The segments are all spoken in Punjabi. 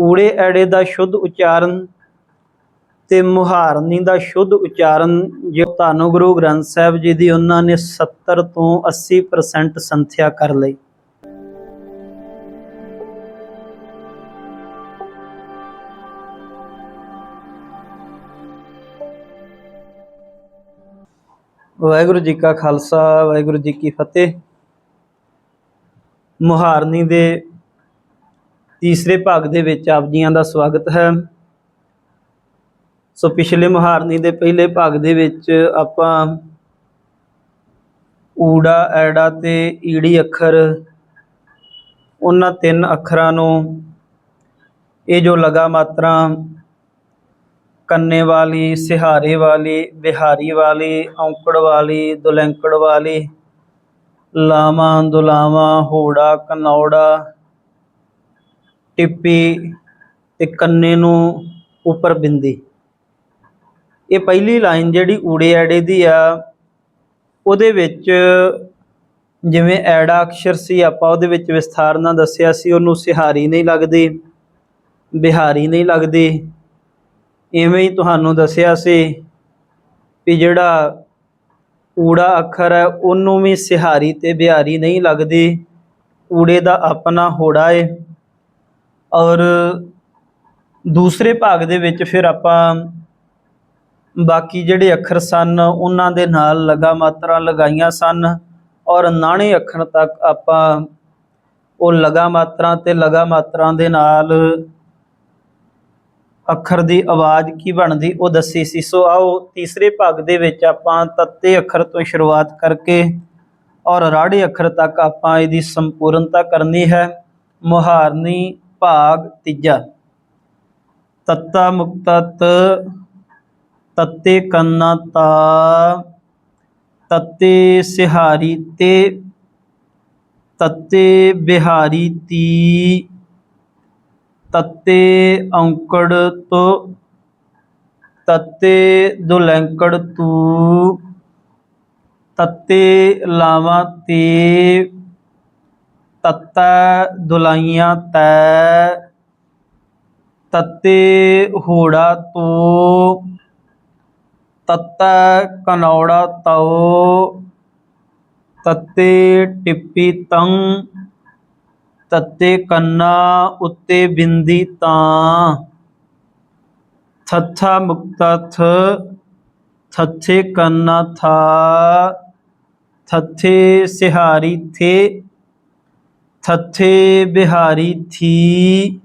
ਊੜੇ ਐੜੇ ਦਾ ਸ਼ੁੱਧ ਉਚਾਰਨ ਤੇ ਮੁਹਾਰਨੀ ਦਾ ਸ਼ੁੱਧ ਉਚਾਰਨ, ਜੋ ਧੰਨ ਗੁਰੂ ਗ੍ਰੰਥ ਸਾਹਿਬ ਜੀ ਦੀ ਉਹਨਾਂ ਨੇ 70 ਤੋਂ 80% ਸੰਥਿਆ ਕਰ ਲਈ। ਵਾਹਿਗੁਰੂ ਜੀ ਕਾ ਖਾਲਸਾ, ਵਾਹਿਗੁਰੂ ਜੀ ਕੀ ਫਤਿਹ। ਮੁਹਾਰਨੀ ਦੇ ਤੀਸਰੇ ਭਾਗ ਦੇ ਵਿੱਚ ਆਪ ਜੀਆਂ ਦਾ ਸਵਾਗਤ ਹੈ। ਸੋ ਪਿਛਲੇ ਮੁਹਾਰਨੀ ਦੇ ਪਹਿਲੇ ਭਾਗ ਦੇ ਵਿੱਚ ਆਪਾਂ ਊੜਾ, ਐੜਾ ਤੇ ਈੜੀ ਅੱਖਰ, ਉਹਨਾਂ ਤਿੰਨ ਅੱਖਰਾਂ ਨੂੰ, ਇਹ ਜੋ ਲਗਾ ਮਾਤਰਾ, ਕੰਨੇ ਵਾਲੀ, ਸਿਹਾਰੇ ਵਾਲੀ ਬਿਹਾਰੀ ਵਾਲੀ, ਔਂਕੜ ਵਾਲੀ, ਦੁਲੈਂਕੜ ਵਾਲੀ, ਲਾਵਾਂ, ਦੁਲਾਵਾਂ, ਹੋੜਾ, ਕਨੌੜਾ ਟਿੱਪੀ ਤੇ ਕੰਨੇ ਨੂੰ ਉੱਪਰ ਬਿੰਦੀ। ਇਹ ਪਹਿਲੀ ਲਾਈਨ ਜਿਹੜੀ ਊੜੇ ਐੜੇ ਦੀ ਆ, ਉਹਦੇ ਵਿੱਚ ਜਿਵੇਂ ਐੜਾ ਅਕਸ਼ਰ ਸੀ, ਆਪਾਂ ਉਹਦੇ ਵਿੱਚ ਵਿਸਥਾਰ ਨਾਲ ਦੱਸਿਆ ਸੀ, ਉਹਨੂੰ ਸਿਹਾਰੀ ਨਹੀਂ ਲੱਗਦੀ, ਬਿਹਾਰੀ ਨਹੀਂ ਲੱਗਦੀ। ਇਵੇਂ ਹੀ ਤੁਹਾਨੂੰ ਦੱਸਿਆ ਸੀ ਵੀ ਜਿਹੜਾ ਊੜਾ ਅੱਖਰ ਹੈ, ਉਹਨੂੰ ਵੀ ਸਿਹਾਰੀ ਤੇ ਬਿਹਾਰੀ ਨਹੀਂ ਲੱਗਦੀ। ਊੜੇ ਦਾ ਆਪਣਾ ਹੋੜਾ ਏ। ਔਰ ਦੂਸਰੇ ਭਾਗ ਦੇ ਵਿੱਚ ਫਿਰ ਆਪਾਂ ਬਾਕੀ ਜਿਹੜੇ ਅੱਖਰ ਸਨ, ਉਹਨਾਂ ਦੇ ਨਾਲ ਲਗਾ ਮਾਤਰਾ ਲਗਾਈਆਂ ਸਨ ਔਰ ਨਾਣੇ ਅੱਖਰ ਤੱਕ ਆਪਾਂ ਉਹ ਲਗਾ ਮਾਤਰਾ ਤੇ ਲਗਾ ਮਾਤਰਾ ਦੇ ਨਾਲ ਅੱਖਰ ਦੀ ਆਵਾਜ਼ ਕੀ ਬਣਦੀ ਉਹ ਦੱਸੀ ਸੀ। ਸੋ ਆਓ ਤੀਸਰੇ ਭਾਗ ਦੇ ਵਿੱਚ ਆਪਾਂ ਤੱਤੇ ਅੱਖਰ ਤੋਂ ਸ਼ੁਰੂਆਤ ਕਰਕੇ ਔਰ ਰਾੜੇ ਅੱਖਰ ਤੱਕ ਆਪਾਂ ਇਹਦੀ ਸੰਪੂਰਨਤਾ ਕਰਨੀ ਹੈ। ਮੁਹਾਰਨੀ ਭਾਗ ਤੀਜਾ। ਤੱਤਾ ਮੁਕਤਾ ਤੱਤੇ ਕੰਨਾ ਤਾ, ਤੱਤੇ ਸਿਹਾਰੀ ਤੇ, ਤੱਤੇ ਬਿਹਾਰੀ ਤੀ, ਤੱਤੇ ਔਂਕੜ ਤੋ, ਤੱਤੇ ਦੁਲੈਂਕੜ ਤੂ, ਤੱਤੇ ਲਾਵਾਂ ਤੇ ਤੱਤਾ ਦੁਲਾਈਆਂ ਤੈ, ਤੱਤੇ ਹੋੜਾ ਤੋ, ਤੱਤਾ ਕਨੌੜਾ ਤਉ, ਤੱਤੇ ਟਿੱਪੀ ਤੰ, ਤੱਤੇ ਕੰਨਾ ਉੱਤੇ ਬਿੰਦੀ ਤਾਂ, ਥੱਥਾ ਮੁਕਤਾ ਥ, ਥੱਥੇ ਕੰਨਾ ਥਾ, ਥੱਥੇ ਸਿਹਾਰੀ ਥੇ ਥੱਥੇ ਬਿਹਾਰੀ ਥੀ,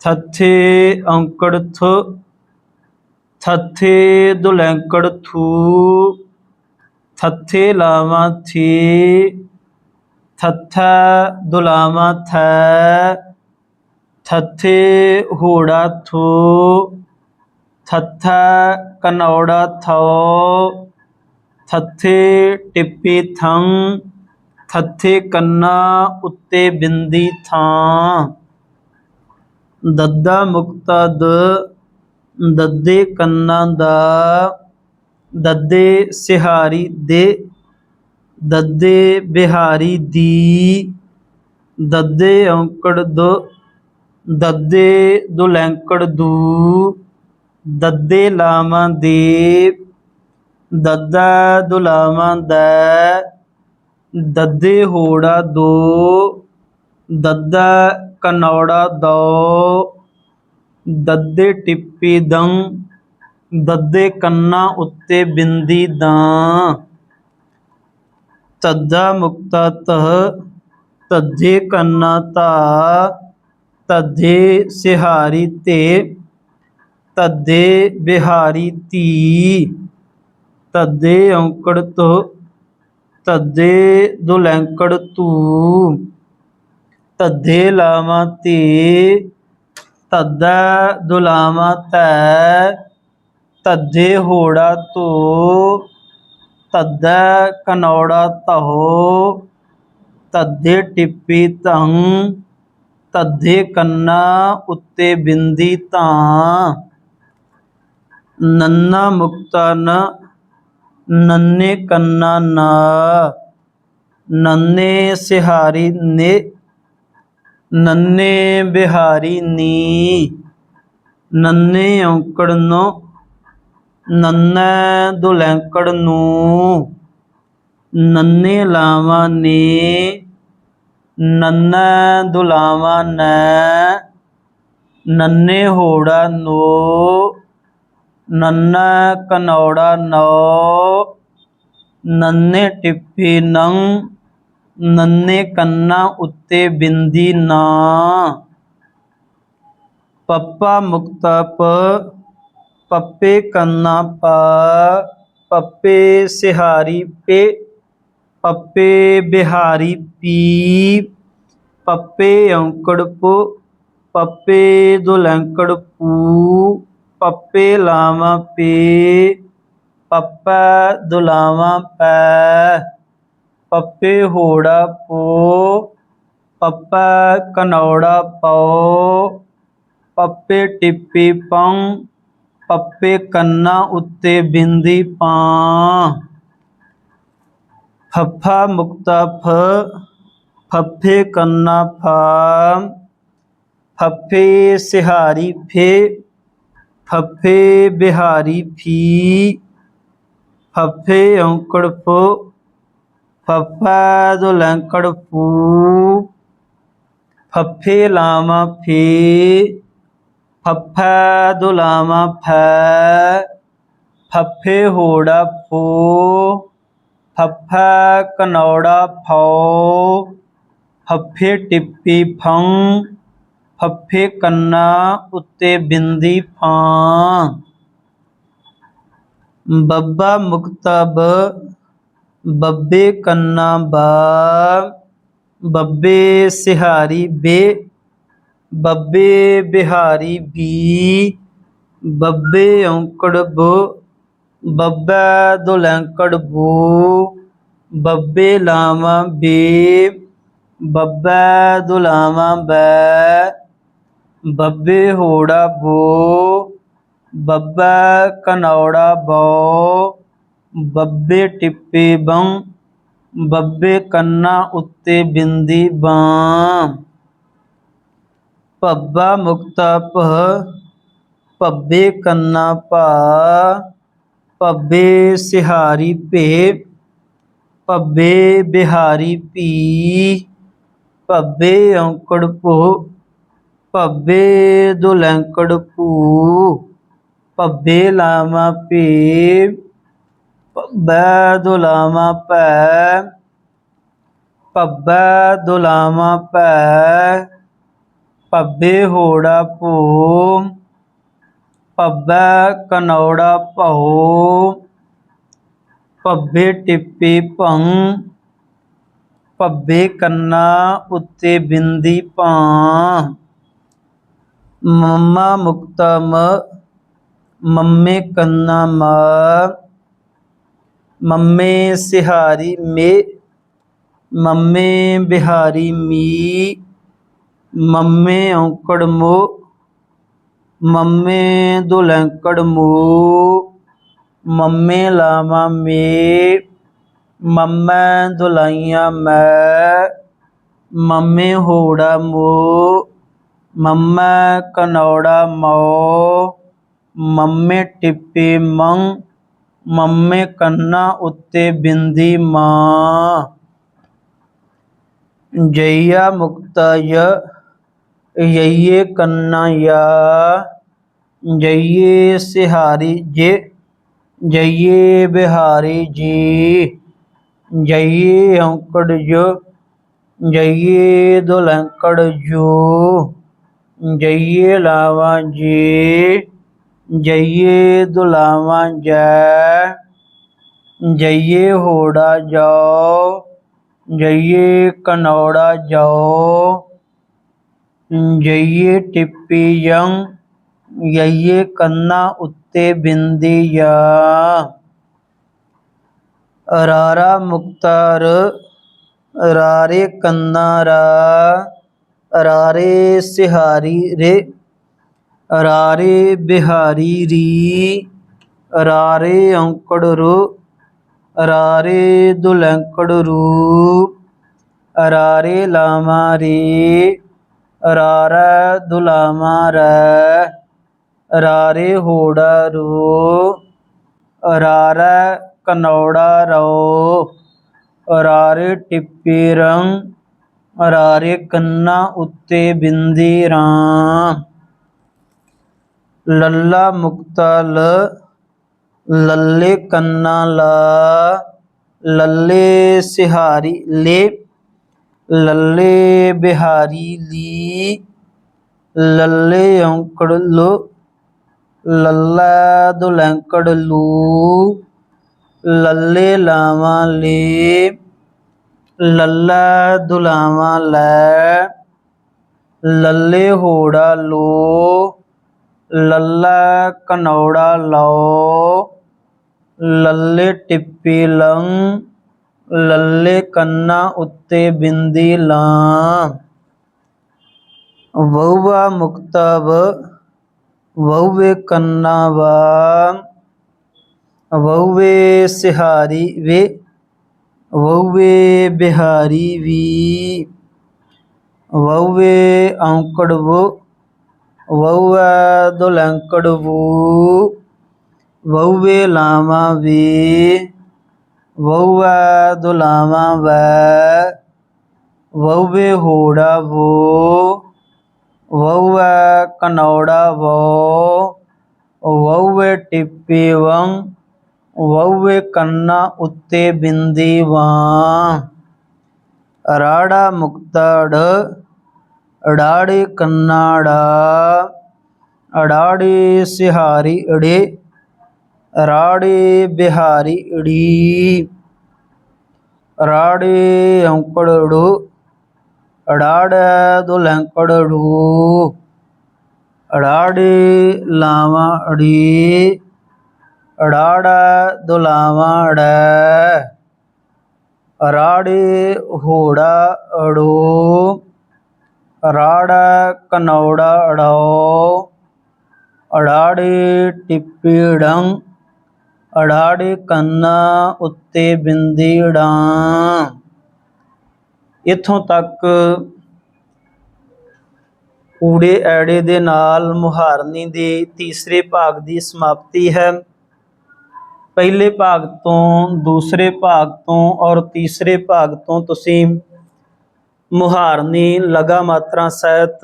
ਥੱਥੇ ਔਂਕੜ ਥ ਥੱਥੇ ਦੁਲੈਂਕੜ ਥੂ, ਥੱਥੇ ਲਾਵਾਂ ਥੀ, ਥੱਥਾ ਦੁਲਾਵਾਂ ਥੈ, ਥੱਥੇ ਹੋੜਾ ਥੋ, ਥੱਥਾ ਕਨੌੜਾ ਥੋ, ਥੱਥੇ ਟਿੱਪੀ ਥੰ ਥੱਥੇ ਕੰਨਾ ਉੱਤੇ ਬਿੰਦੀ ਥਾਂ। ਦੱਦਾ ਮੁਕਤਾ ਦ ਦੱਦੇ ਕੰਨਾਂ ਦਾ। ਦੱਦੇ ਸਿਹਾਰੀ ਦੇ, ਦੱਦੇ ਬਿਹਾਰੀ ਦੀ। ਦੱਦੇ ਔਂਕੜ ਦੋ, ਦੱਦੇ ਦੁਲੈਂਕੜ ਦੂ। ਦੱਦੇ ਲਾਵਾਂ ਦੇ, ਦੱਦਾ ਦੁਲਾਵਾਂ ਦਾ। ਦੱਦੇ ਹੋੜਾ ਦੋ, ਦੱਦਾ ਕਨੌੜਾ ਦੋ, ਦੱਦੇ ਟਿੱਪੀ ਦੰ, ਦੱਦੇ ਕੰਨਾਂ ਉੱਤੇ ਬਿੰਦੀ ਦਾਂ। ਤੱਦਾ ਮੁਕਤਾ ਤਹ, ਤੱਜੇ ਕੰਨਾਂ ਤਾ ਤੱਜੇ ਸਿਹਾਰੀ ਤੇ ਤੱਦੇ ਬਿਹਾਰੀ ਧੀ ਤੱਦੇ ਔਂਕੜ ਤੋ ਤੱਦੇ ਦੁਲੈਂਕੜ ਤੂ ਤੱਦੇ ਲਾਵਾਂ ਧੀ, ਤੱਦਾ ਦੁਲਾਵਾਂ ਤੈ ਤੱਦੇ ਹੋੜਾ ਤੋ ਤੱਦਾ ਕਨੌੜਾ ਤਹੋ ਤੱਦੇ ਟਿੱਪੀ ਤੰ ਤੱਦੇ ਕੰਨਾ ਉੱਤੇ ਬਿੰਦੀ ਤਾਂ ਨੰਨਾ ਮੁਕਤਾ ਨ ਨੰਨੇ ਕੰਨਾ ਨਾ ਨੰਨੇ ਸਿਹਾਰੀ ਨੇ, ਨੰਨੇ ਬਿਹਾਰੀ ਨੀ, ਨੰਨੇ ਔਂਕੜ ਨੋ, ਨੰਨੈ ਦੁਲੈਂਕੜ ਨੂੰ, ਨੰਨੇ ਲਾਵਾਂ ਨੇ, ਨੰਨੈ ਦੁਲਾਵਾਂ ਨੈ, ਨੰਨੇ ਹੋੜਾ ਨੋ ਨੰਨਾ ਕਨੌੜਾ ਨੌ, ਨੰਨੇ ਟਿੱਪੀ ਨੰ, ਨੰਨੇ ਕੰਨਾ ਉੱਤੇ ਬਿੰਦੀ ਨਾ। ਪੱਪਾ ਮੁਕਤਾ ਪ ਪੱਪੇ ਕੰਨਾ ਪਾ, ਪੱਪੇ ਸਿਹਾਰੀ ਪੇ, ਪੱਪੇ ਬਿਹਾਰੀ ਪੀ, ਪੱਪੇ ਔਂਕੜ ਪੁ, ਪੱਪੇ ਦੁਲੰਕੜ ਪੂ। ਪੱਪੇ ਲਾਵਾਂ ਪੇ, ਪੱਪਾ ਦੁਲਾਵਾਂ ਪੈ। ਪੱਪੇ ਹੋੜਾ ਪੋ, ਪੱਪਾ ਕਨੌੜਾ ਪਉ। ਪੱਪੇ ਟਿੱਪੀ ਪੰ ਪੱਪੇ ਕੰਨਾ ਉੱਤੇ ਬਿੰਦੀ ਪਾਂ ਫੱਫਾ ਮੁਕਤਾ ਫ, ਫੱਫੇ ਕੰਨਾ ਫਾ ਫੱਫੇ ਸਿਹਾਰੀ ਫੇ ਫੱਫੇ ਬਿਹਾਰੀ ਫੀ, ਫੱਫੇ ਔਂਕੜ ਫੋ, ਫੱਫਾ ਦੁਲੰਕੜ ਫੂ, ਫੱਫੇ ਲਾਵਾਂ ਫੇ, ਫੱਫਾ ਦੁਲਾਵਾਂ ਫੈ, ਫੱਫੇ ਹੋੜਾ ਫੋ, ਫੱਫਾ ਕਨੌੜਾ ਫੋ, ਫੱਫੇ ਟਿੱਪੀ ਫੰ ਫੱਫੇ ਕੰਨਾ ਉੱਤੇ ਬਿੰਦੀ ਫਾਂ। ਬੱਬਾ ਮੁਕਤਾ ਬ ਬੱਬੇ ਕੰਨਾ ਬਾ, ਬੱਬੇ ਸਿਹਾਰੀ ਬੇ, ਬੱਬੇ ਬਿਹਾਰੀ ਬੀ, ਬੱਬੇ ਔਂਕੜ ਬ, ਬੱਬਾ ਦੁਲੈਂਕੜ ਬੂ, ਬੱਬੇ ਲਾਵਾਂ ਬੇ, ਬੱਬਾ ਦੁਲਾਵਾਂ ਬੈ। ਬੱਬੇ ਹੋੜਾ ਬੋ, ਬੱਬਾ ਕਨੌੜਾ ਬੋ, ਬੱਬੇ ਟਿੱਪੇ ਬੰ ਬੱਬੇ ਕੰਨਾ ਉੱਤੇ ਬਿੰਦੀ ਬਾਂ ਭੱਬਾ ਮੁਕਤਾ ਭ ਭੱਬੇ ਕੰਨਾ ਭਾ, ਭੱਬੇ ਸਿਹਾਰੀ ਭੇ ਭੱਬੇ ਬਿਹਾਰੀ ਪੀ ਭੱਬੇ ਔਂਕੜ ਭੋ ਭੱਬੇ ਦੁਲੰਕੜ ਭੂ, ਭੱਬੇ ਲਾਮਾ ਭੇ ਭੱਬੈ ਦੁਲਾਵਾਂ ਭੈ, ਭੱਬੈ ਦੁਲਾਵਾਂ ਭੈ, ਭੱਬੇ ਹੋੜਾ ਭੋ ਭੱਬੈ ਕਨੌੜਾ ਭਉ ਭੱਬੇ ਟਿੱਪੀ ਭੰ, ਭੱਬੇ ਕੰਨਾ ਉੱਤੇ ਬਿੰਦੀ ਭਾਂ। ਮਮਾ ਮੁਕਤਾ ਮ ਮੰਮੇ ਕੰਨਾ ਮ ਮੰਮੇ ਸਿਹਾਰੀ ਮੇ, ਮੰਮੇ ਬਿਹਾਰੀ ਮੀ, ਮੰਮੇ ਔਂਕੜ ਮੋ, ਮੰਮੇ ਦੁਲੰਕੜ ਮੋ, ਮੰਮੇ ਲਾਵਾਂ ਮੇ, ਮੰਮੈ ਦੁਲਾਈਆਂ ਮੈਂ, ਮੰਮੇ ਹੋੜਾ ਮੋ ਮੰਮੈ ਕਨੌੜਾ ਮੋ, ਮੰਮੇ ਟਿੱਪੇ ਮੰ ਮੰਮੇ ਕੰਨਾ ਉੱਤੇ ਬਿੰਦੀ ਮਾਂ। ਜਈਆ ਮੁਕਤਾ य ਯਈਏ ਕੰਨਾ ਯਾ, ਜਈਏ ਸਿਹਾਰੀ ਜੇ, ਜਈਏ ਬਿਹਾਰੀ ਜੀ। ਜਈਏ ਔਂਕੜ ਜੋ, ਜਈਏ ਦੁਲੰਕੜ ਜੋ। ਜਈਏ ਲਾਵਾਂ ਜੀ, ਜਈਏ ਦੁਲਾਵਾਂ ਜੈ, ਜਈਏ ਹੋੜਾ ਜਾਓ ਜਈਏ ਕਨੌੜਾ ਜਾਓ ਜਈਏ ਟਿੱਪੀ ਯੰ ਯਈਏ ਕੰਨਾ ਉੱਤੇ ਬਿੰਦੀ ਯਾ ਰਾਰਾ ਮੁਕਤਾਰ, ਰਾਰੇ ਕੰਨਾ ਰਾ ਰਾਰੇ ਸਿਹਾਰੀ ਰੇ, ਰਾਰੇ ਬਿਹਾਰੀ ਰੀ, ਰਾਰੇ ਔਂਕੜ ਰੂ, ਰਾਰੇ ਦੁਲੰਕੜ ਰੂ, ਰਾਰੇ ਲਾਮਾ ਰੇ, ਰਾਰੈ ਦੁਲਾਮਾ ਰੈ, ਰਾਰੇ ਹੋੜਾ ਰੂ, ਰਾਰੈ ਕਨੌੜਾ ਰੋ ਰਾਰੇ ਟਿੱਪੀ ਰੰ ਰਾਰੇ ਕੰਨਾ ਉੱਤੇ ਬਿੰਦੀ ਰਾਂ ਲੱਲਾ ਮੁਕਤਾ ਲ, ਲੱਲੇ ਕੰਨਾ ਲਾ, ਲੱਲੇ ਸਿਹਾਰੀ ਲੇ, ਲੱਲੇ ਬਿਹਾਰੀ ਲੀ, ਲੱਲੇ ਔਂਕੜ ਲੋ, ਲੱਲਾ ਦੁਲੈਂਕੜ ਲੂ, ਲੱਲੇ ਲਾਵਾਂ ਲੇ। ਲੱਲਾ ਦੁਲਾਵਾਂ ਲੈ, ਲੱਲੇ ਹੋੜਾ ਲੋ, ਲੱਲਾ ਕਨੌੜਾ ਲਓ, ਲੱਲੇ ਟਿੱਪੀ ਲੰ, ਲੱਲੇ ਕੰਨਾ ਉੱਤੇ ਬਿੰਦੀ ਲਾਂ। ਵਉਵਾ ਮੁਕਤਬ ਵਉਵੇ ਕੰਨਾ ਵਾ ਵਉਵੇ ਸਿਹਾਰੀ ਵੇ ਵਉਵੇ ਬਿਹਾਰੀ ਵੀ ਵਉਵੇ ਔਂਕੜ ਵੋ ਵਉਵੈ ਦੁਲੰਕੜ ਵੂ ਵਉਵੇ ਲਾਵਾ ਵੀ ਵਉਵੈ ਦੁਲਾਵਾ ਵੈ ਵਉਵੇ ਹੋੜਾ ਵੋ ਕੰਨਾ ਉੱਤੇ ਬਿੰਦੀ ਵਾਂ। ਰਾੜਾ ਮੁਕਤੜ, ਅੜਾੜੇ ਕੰਨਾੜਾ, ਅੜਾੜੇ ਸਿਹਾਰੀ ਅੜੇ, ਰਾੜੇ ਬਿਹਾਰੀ ਅੜੀ, ਰਾੜੇ ਔਂਕੜੜੂ ਅੜਾੜ ਦੁਲੰਕੜੜੂ ਅੜਾੜੇ ਲਾਵਾਂ ਅੜੀ। ਅੜਾੜਾ ਦੁਲਾਵਾਂ ਅੜੈ ਰਾੜੇ ਹੋੜਾ ਅੜੋ ਰਾੜਾ ਕਨੌੜਾ ਅੜਾਓ ਅੜਾੜੇ ਟਿੱਪੀੜੰ, ਅੜਾੜੇ ਕੰਨਾ ਉੱਤੇ ਬਿੰਦੀੜਾਂ ਇੱਥੋਂ ਤੱਕ ਊੜੇ ਐੜੇ ਦੇ ਨਾਲ ਮੁਹਾਰਨੀ ਦੇ ਤੀਸਰੇ ਭਾਗ ਦੀ ਸਮਾਪਤੀ ਹੈ। ਪਹਿਲੇ ਭਾਗ ਤੋਂ, ਦੂਸਰੇ ਭਾਗ ਤੋਂ ਔਰ ਤੀਸਰੇ ਭਾਗ ਤੋਂ ਤੁਸੀਂ ਮੁਹਾਰਨੀ ਲਗਾ ਮਾਤਰਾ ਸਹਿਤ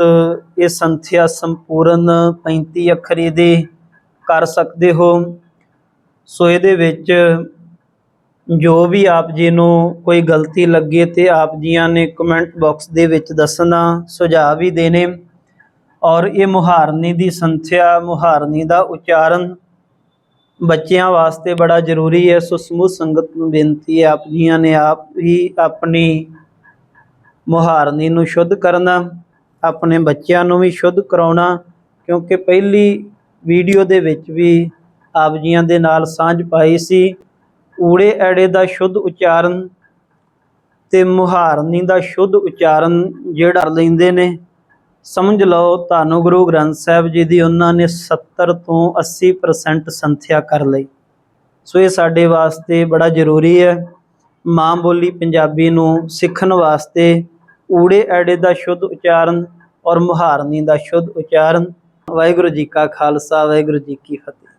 ਇਹ ਸੰਥਿਆ ਸੰਪੂਰਨ 35 ਅੱਖਰੀ ਦੀ ਕਰ ਸਕਦੇ ਹੋ। ਸੋ ਇਹਦੇ ਵਿੱਚ ਜੋ ਵੀ ਆਪ ਜੀ ਨੂੰ ਕੋਈ ਗਲਤੀ ਲੱਗੇ ਤੇ ਆਪ ਜੀਆਂ ਨੇ ਕਮੈਂਟ ਬਾਕਸ ਦੇ ਵਿੱਚ ਦੱਸਣਾ, ਸੁਝਾਅ ਵੀ ਦੇਣੇ। ਔਰ ਇਹ ਮੁਹਾਰਨੀ ਦੀ ਸੰਥਿਆ, ਮੁਹਾਰਨੀ ਦਾ ਉਚਾਰਨ ਬੱਚਿਆਂ ਵਾਸਤੇ ਬੜਾ ਜ਼ਰੂਰੀ ਹੈ। ਸੋ ਸਮੂਹ ਸੰਗਤ ਨੂੰ ਬੇਨਤੀ ਹੈ, ਆਪ ਜੀਆਂ ਨੇ ਆਪ ਹੀ ਆਪਣੀ ਮੁਹਾਰਨੀ ਨੂੰ ਸ਼ੁੱਧ ਕਰਨਾ, ਆਪਣੇ ਬੱਚਿਆਂ ਨੂੰ ਵੀ ਸ਼ੁੱਧ ਕਰਾਉਣਾ, ਕਿਉਂਕਿ ਪਹਿਲੀ ਵੀਡੀਓ ਦੇ ਵਿੱਚ ਵੀ ਆਪ ਜੀਆਂ ਦੇ ਨਾਲ ਸਾਂਝ ਪਾਈ ਸੀ। ਊੜੇ ਐੜੇ ਦਾ ਸ਼ੁੱਧ ਉਚਾਰਨ ਤੇ ਮੁਹਾਰਨੀ ਦਾ ਸ਼ੁੱਧ ਉਚਾਰਨ ਜਿਹੜਾ ਲੈਂਦੇ ਨੇ ਸਮਝ ਲਓ, ਤੁਹਾਨੂੰ ਗੁਰੂ ਗ੍ਰੰਥ ਸਾਹਿਬ ਜੀ ਦੀ ਉਹਨਾਂ ਨੇ 70 ਤੋਂ 80% ਸੰਥਿਆ ਕਰ ਲਈ। ਸੋ ਇਹ ਸਾਡੇ ਵਾਸਤੇ ਬੜਾ ਜ਼ਰੂਰੀ ਹੈ। ਮਾਂ ਬੋਲੀ ਪੰਜਾਬੀ ਨੂੰ ਸਿੱਖਣ ਵਾਸਤੇ ਊੜੇ ਐੜੇ ਦਾ ਸ਼ੁੱਧ ਉਚਾਰਨ ਔਰ ਮੁਹਾਰਨੀ ਦਾ ਸ਼ੁੱਧ ਉਚਾਰਨ। ਵਾਹਿਗੁਰੂ ਜੀ ਕਾ ਖਾਲਸਾ, ਵਾਹਿਗੁਰੂ ਜੀ ਕੀ ਫਤਿਹ।